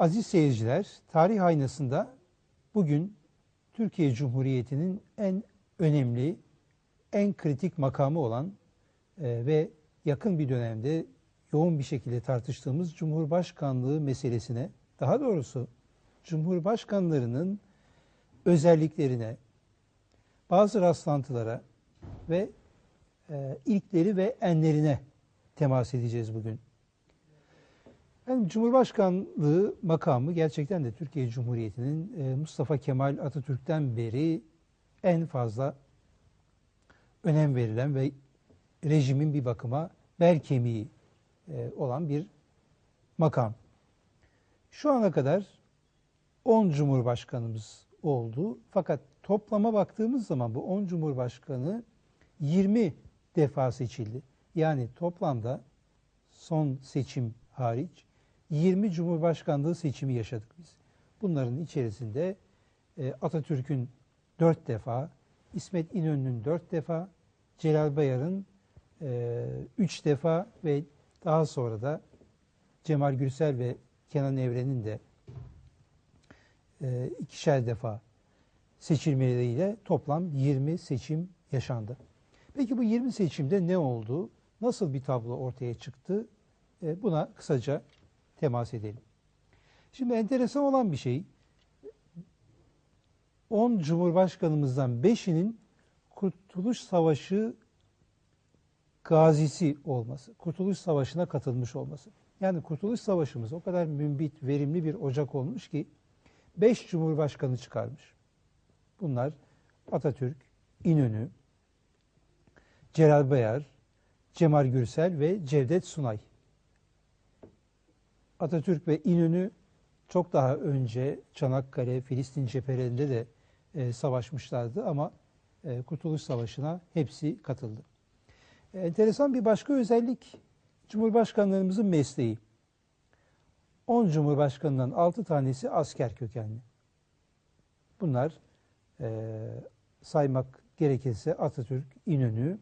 Aziz seyirciler, tarih aynasında bugün Türkiye Cumhuriyeti'nin en önemli, en kritik makamı olan e, ve yakın bir dönemde yoğun bir şekilde tartıştığımız Cumhurbaşkanlığı meselesine, daha doğrusu Cumhurbaşkanlarının özelliklerine, bazı rastlantılara ve e, ilkleri ve enlerine temas edeceğiz bugün. Yani Cumhurbaşkanlığı makamı gerçekten de Türkiye Cumhuriyeti'nin e, Mustafa Kemal Atatürk'ten beri en fazla önem verilen ve rejimin bir bakıma bel kemiği e, olan bir makam. Şu ana kadar 10 Cumhurbaşkanımız oldu. Fakat toplama baktığımız zaman bu 10 Cumhurbaşkanı 20 defa seçildi. Yani toplamda son seçim hariç 20 Cumhurbaşkanlığı seçimi yaşadık biz. Bunların içerisinde e, Atatürk'ün 4 defa, İsmet İnönü'nün 4 defa, Celal Bayar'ın 3 e, defa ve daha sonra da Cemal Gürsel ve Kenan Evren'in de e, ikişer defa seçilmeleriyle toplam 20 seçim yaşandı. Peki bu 20 seçimde ne oldu? Nasıl bir tablo ortaya çıktı? Buna kısaca temas edelim. Şimdi enteresan olan bir şey 10 Cumhurbaşkanımızdan 5'inin Kurtuluş Savaşı gazisi olması, Kurtuluş Savaşı'na katılmış olması. Yani Kurtuluş Savaşımız o kadar mümbit, verimli bir ocak olmuş ki 5 Cumhurbaşkanı çıkarmış. Bunlar Atatürk, İnönü, Celal Bayar, Cemal Gürsel ve Cevdet Sunay. Atatürk ve İnönü çok daha önce Çanakkale, Filistin cephelerinde de e, savaşmışlardı ama e, Kurtuluş Savaşı'na hepsi katıldı. E, enteresan bir başka özellik Cumhurbaşkanlarımızın mesleği. 10 Cumhurbaşkanından 6 tanesi asker kökenli. Bunlar e, saymak gerekirse Atatürk, İnönü,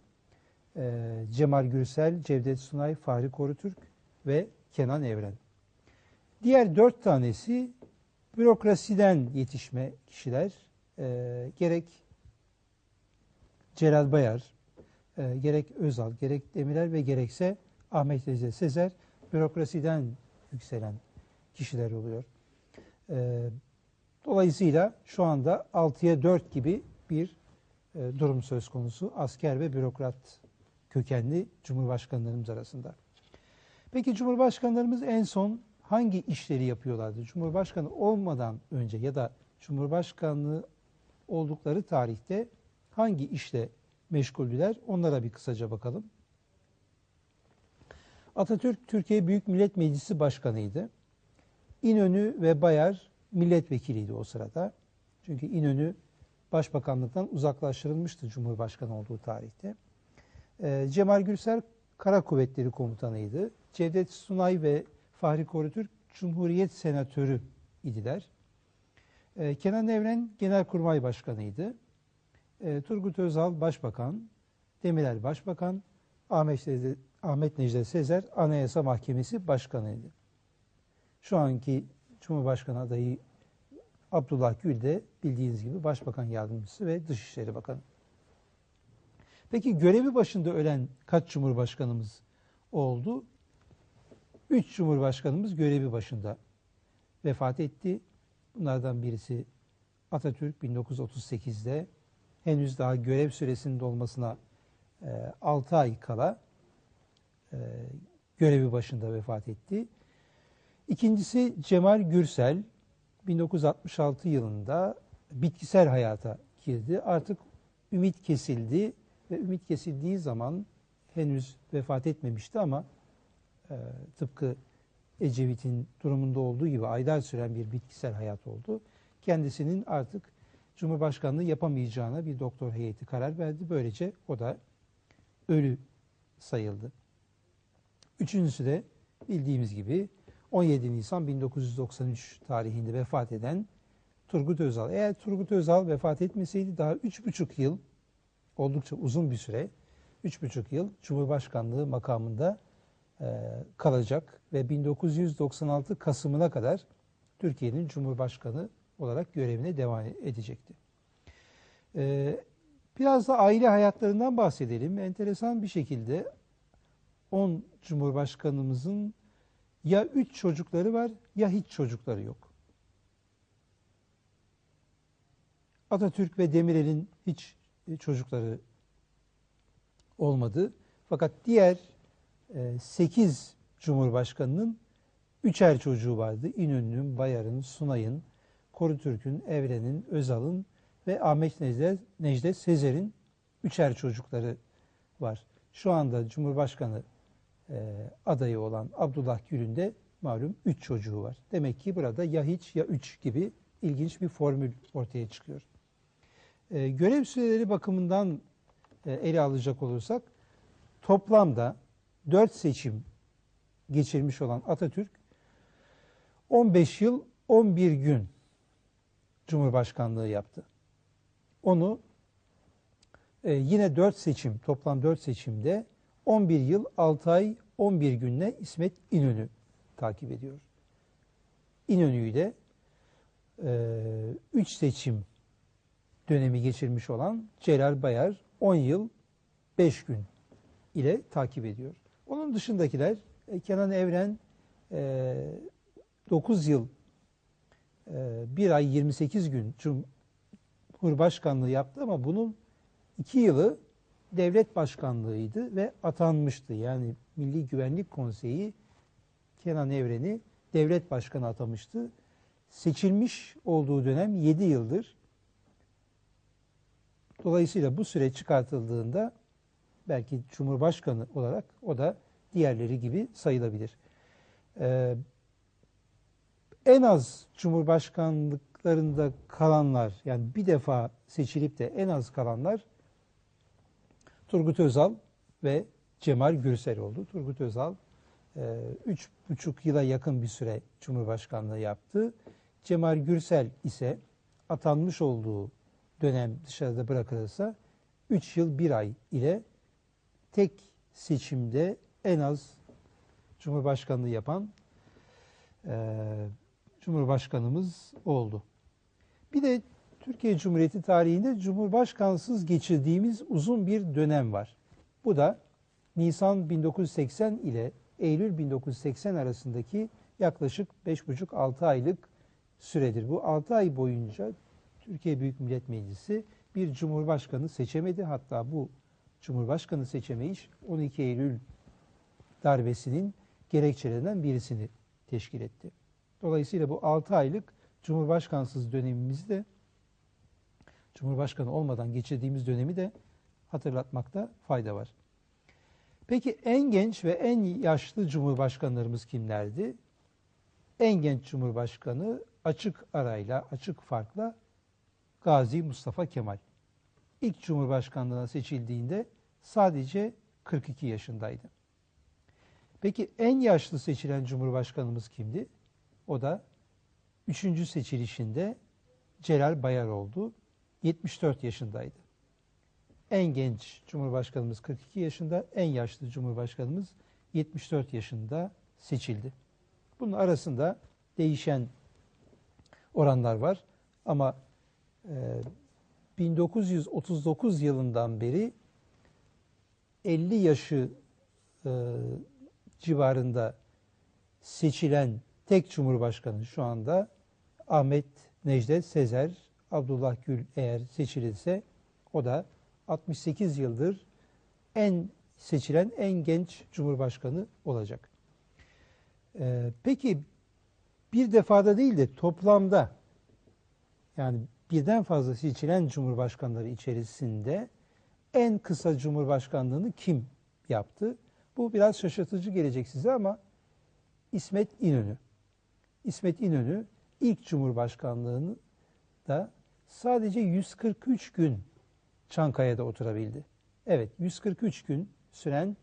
e, Cemal Gürsel, Cevdet Sunay, Fahri Korutürk ve Kenan Evren. Diğer dört tanesi bürokrasiden yetişme kişiler. E, gerek Celal Bayar, e, gerek Özal, gerek Demirel ve gerekse Ahmet Necdet Sezer bürokrasiden yükselen kişiler oluyor. E, dolayısıyla şu anda 6'ya 4 gibi bir e, durum söz konusu asker ve bürokrat kökenli cumhurbaşkanlarımız arasında. Peki cumhurbaşkanlarımız en son hangi işleri yapıyorlardı? Cumhurbaşkanı olmadan önce ya da Cumhurbaşkanlığı oldukları tarihte hangi işle meşguldüler? Onlara bir kısaca bakalım. Atatürk Türkiye Büyük Millet Meclisi Başkanıydı. İnönü ve Bayar milletvekiliydi o sırada. Çünkü İnönü başbakanlıktan uzaklaştırılmıştı Cumhurbaşkanı olduğu tarihte. Ee, Cemal Gürsel Kara Kuvvetleri Komutanıydı. Cevdet Sunay ve Fahri Korutürk Cumhuriyet Senatörü idiler. Ee, Kenan Evren Genelkurmay Başkanıydı. Ee, Turgut Özal Başbakan, Demirel Başbakan, Ahmet Necdet, Ahmet Necdet Sezer Anayasa Mahkemesi Başkanıydı. Şu anki Cumhurbaşkanı adayı Abdullah Gül de bildiğiniz gibi Başbakan Yardımcısı ve Dışişleri Bakanı. Peki görevi başında ölen kaç Cumhurbaşkanımız oldu? Üç Cumhurbaşkanımız görevi başında vefat etti. Bunlardan birisi Atatürk 1938'de henüz daha görev süresinin dolmasına e, 6 ay kala e, görevi başında vefat etti. İkincisi Cemal Gürsel 1966 yılında bitkisel hayata girdi. Artık ümit kesildi ve ümit kesildiği zaman henüz vefat etmemişti ama e, tıpkı Ecevit'in durumunda olduğu gibi aylar süren bir bitkisel hayat oldu. Kendisinin artık Cumhurbaşkanlığı yapamayacağına bir doktor heyeti karar verdi. Böylece o da ölü sayıldı. Üçüncüsü de bildiğimiz gibi 17 Nisan 1993 tarihinde vefat eden Turgut Özal. Eğer Turgut Özal vefat etmeseydi daha 3,5 yıl oldukça uzun bir süre 3,5 yıl Cumhurbaşkanlığı makamında kalacak ve 1996 Kasım'ına kadar Türkiye'nin Cumhurbaşkanı olarak görevine devam edecekti. Ee, biraz da aile hayatlarından bahsedelim. Enteresan bir şekilde 10 Cumhurbaşkanımızın ya 3 çocukları var ya hiç çocukları yok. Atatürk ve Demirel'in hiç çocukları olmadı. Fakat diğer 8 Cumhurbaşkanının üçer çocuğu vardı. İnönü'nün, Bayar'ın, Sunay'ın, Korutürk'ün, Evren'in, Özal'ın ve Ahmet Necdet, Necdet Sezer'in üçer çocukları var. Şu anda Cumhurbaşkanı e, adayı olan Abdullah Gül'ün de malum üç çocuğu var. Demek ki burada ya hiç ya üç gibi ilginç bir formül ortaya çıkıyor. E, görev süreleri bakımından e, ele alacak olursak toplamda dört seçim geçirmiş olan Atatürk 15 yıl 11 gün Cumhurbaşkanlığı yaptı. Onu e, yine 4 seçim, toplam 4 seçimde 11 yıl 6 ay 11 günle İsmet İnönü takip ediyor. İnönü'yü de 3 e, seçim dönemi geçirmiş olan Celal Bayar 10 yıl 5 gün ile takip ediyor. Onun dışındakiler e, Kenan Evren e, 9 yıl e, 1 ay 28 gün Cumhurbaşkanlığı yaptı ama bunun 2 yılı devlet başkanlığıydı ve atanmıştı. Yani Milli Güvenlik Konseyi Kenan Evren'i devlet başkanı atamıştı. Seçilmiş olduğu dönem 7 yıldır. Dolayısıyla bu süre çıkartıldığında belki Cumhurbaşkanı olarak o da diğerleri gibi sayılabilir. Ee, en az Cumhurbaşkanlıklarında kalanlar yani bir defa seçilip de en az kalanlar Turgut Özal ve Cemal Gürsel oldu. Turgut Özal e, üç buçuk yıla yakın bir süre Cumhurbaşkanlığı yaptı. Cemal Gürsel ise atanmış olduğu dönem dışarıda bırakılırsa 3 yıl 1 ay ile tek seçimde en az Cumhurbaşkanlığı yapan e, Cumhurbaşkanımız oldu. Bir de Türkiye Cumhuriyeti tarihinde Cumhurbaşkansız geçirdiğimiz uzun bir dönem var. Bu da Nisan 1980 ile Eylül 1980 arasındaki yaklaşık 5,5-6 aylık süredir. Bu 6 ay boyunca Türkiye Büyük Millet Meclisi bir cumhurbaşkanı seçemedi. Hatta bu cumhurbaşkanı seçemeyiş 12 Eylül darbesinin gerekçelerinden birisini teşkil etti. Dolayısıyla bu 6 aylık cumhurbaşkansız dönemimizde Cumhurbaşkanı olmadan geçirdiğimiz dönemi de hatırlatmakta fayda var. Peki en genç ve en yaşlı cumhurbaşkanlarımız kimlerdi? En genç cumhurbaşkanı açık arayla, açık farkla Gazi Mustafa Kemal. İlk cumhurbaşkanlığına seçildiğinde sadece 42 yaşındaydı. Peki en yaşlı seçilen cumhurbaşkanımız kimdi? O da üçüncü seçilişinde Celal Bayar oldu. 74 yaşındaydı. En genç Cumhurbaşkanımız 42 yaşında, en yaşlı Cumhurbaşkanımız 74 yaşında seçildi. Bunun arasında değişen oranlar var ama e, 1939 yılından beri 50 yaşı e, civarında seçilen tek cumhurbaşkanı şu anda Ahmet Necdet Sezer Abdullah Gül eğer seçilirse o da 68 yıldır en seçilen en genç cumhurbaşkanı olacak. Ee, peki bir defada değil de toplamda yani birden fazla seçilen cumhurbaşkanları içerisinde en kısa cumhurbaşkanlığını kim yaptı? Bu biraz şaşırtıcı gelecek size ama İsmet İnönü. İsmet İnönü ilk cumhurbaşkanlığını da sadece 143 gün Çankaya'da oturabildi. Evet 143 gün süren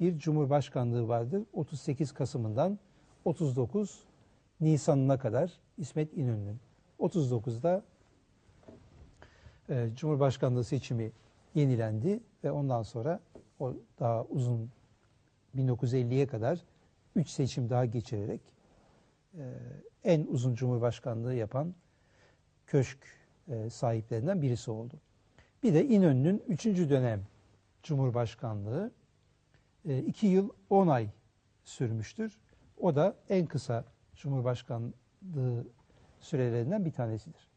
bir cumhurbaşkanlığı vardır. 38 Kasım'ından 39 Nisan'ına kadar İsmet İnönü'nün. 39'da e, Cumhurbaşkanlığı seçimi yenilendi ve ondan sonra o daha uzun 1950'ye kadar 3 seçim daha geçirerek e, en uzun cumhurbaşkanlığı yapan köşk e, sahiplerinden birisi oldu. Bir de İnönü'nün 3. dönem cumhurbaşkanlığı 2 yıl 10 ay sürmüştür. O da en kısa cumhurbaşkanlığı sürelerinden bir tanesidir.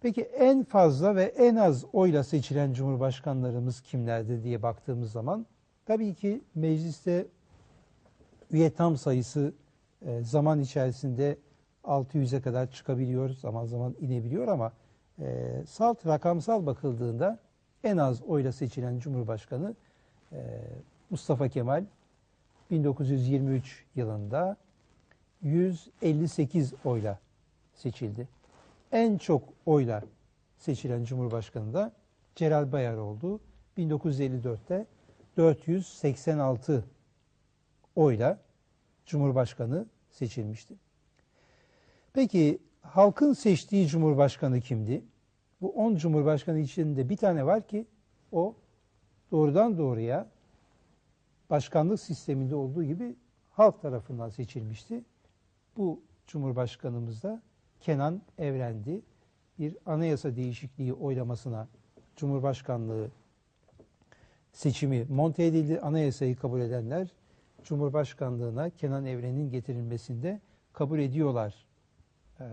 Peki en fazla ve en az oyla seçilen cumhurbaşkanlarımız kimlerdir diye baktığımız zaman tabii ki mecliste üye tam sayısı e, zaman içerisinde 600'e kadar çıkabiliyor, zaman zaman inebiliyor ama e, salt rakamsal bakıldığında en az oyla seçilen cumhurbaşkanı e, Mustafa Kemal 1923 yılında 158 oyla seçildi. En çok oyla seçilen Cumhurbaşkanı da Celal Bayar oldu. 1954'te 486 oyla Cumhurbaşkanı seçilmişti. Peki halkın seçtiği Cumhurbaşkanı kimdi? Bu 10 Cumhurbaşkanı içinde bir tane var ki o doğrudan doğruya başkanlık sisteminde olduğu gibi halk tarafından seçilmişti. Bu Cumhurbaşkanımız da Kenan Evrendi. Bir anayasa değişikliği oylamasına Cumhurbaşkanlığı seçimi monte edildi. Anayasayı kabul edenler Cumhurbaşkanlığına Kenan Evren'in getirilmesinde kabul ediyorlar e,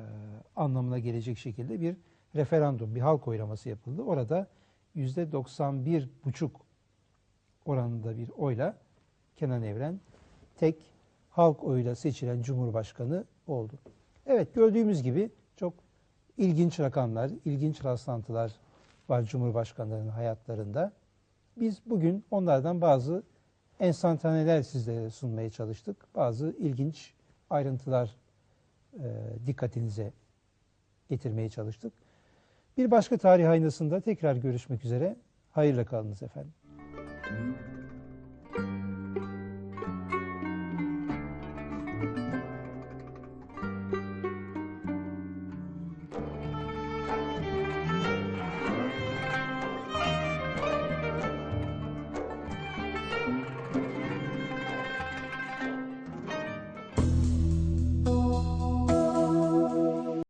anlamına gelecek şekilde bir referandum, bir halk oylaması yapıldı. Orada yüzde 91 buçuk oranında bir oyla Kenan Evren tek halk oyuyla seçilen Cumhurbaşkanı oldu. Evet gördüğümüz gibi çok ilginç rakamlar, ilginç rastlantılar var Cumhurbaşkanlarının hayatlarında. Biz bugün onlardan bazı enstantaneler sizlere sunmaya çalıştık. Bazı ilginç ayrıntılar e, dikkatinize getirmeye çalıştık. Bir başka tarih aynasında tekrar görüşmek üzere. Hayırla kalınız efendim.